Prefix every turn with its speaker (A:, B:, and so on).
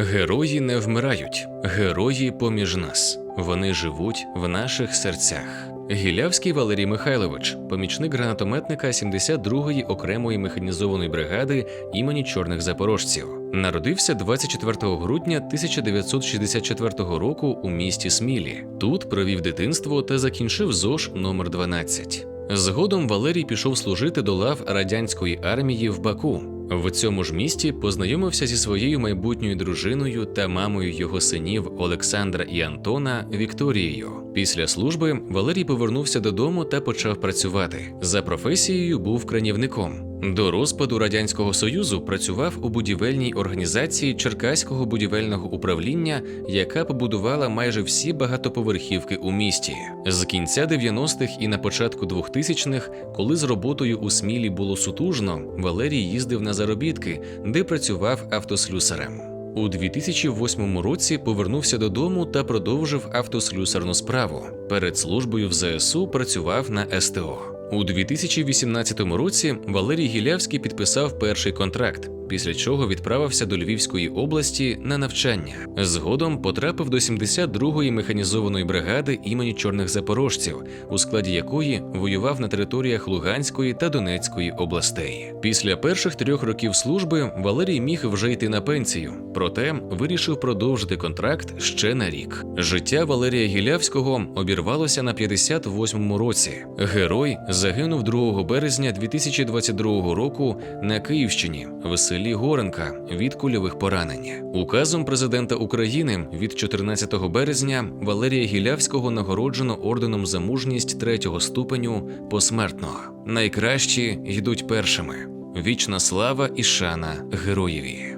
A: Герої не вмирають, герої поміж нас. Вони живуть в наших серцях. Гілявський Валерій Михайлович, помічник гранатометника 72-ї окремої механізованої бригади імені чорних запорожців, народився 24 грудня 1964 року у місті Смілі. Тут провів дитинство та закінчив ЗОЖ номер 12. Згодом Валерій пішов служити до лав радянської армії в Баку. В цьому ж місті познайомився зі своєю майбутньою дружиною та мамою його синів Олександра і Антона Вікторією. Після служби Валерій повернувся додому та почав працювати. За професією був кранівником. До розпаду радянського союзу працював у будівельній організації Черкаського будівельного управління, яка побудувала майже всі багатоповерхівки у місті. З кінця 90-х і на початку 2000-х, коли з роботою у Смілі було сутужно, Валерій їздив на заробітки, де працював автослюсарем. У 2008 році повернувся додому та продовжив автослюсарну справу. Перед службою в ЗСУ працював на СТО. У 2018 році Валерій Гілявський підписав перший контракт, після чого відправився до Львівської області на навчання. Згодом потрапив до 72-ї механізованої бригади імені чорних запорожців, у складі якої воював на територіях Луганської та Донецької областей. Після перших трьох років служби Валерій міг вже йти на пенсію, проте вирішив продовжити контракт ще на рік. Життя Валерія Гілявського обірвалося на 58-му році. Герой загинув 2 березня 2022 року на Київщині в селі Горенка від кульових поранень. Указом президента України від 14 березня Валерія Гілявського нагороджено орденом за мужність третього ступеню посмертно. Найкращі йдуть першими. Вічна слава і шана героєві.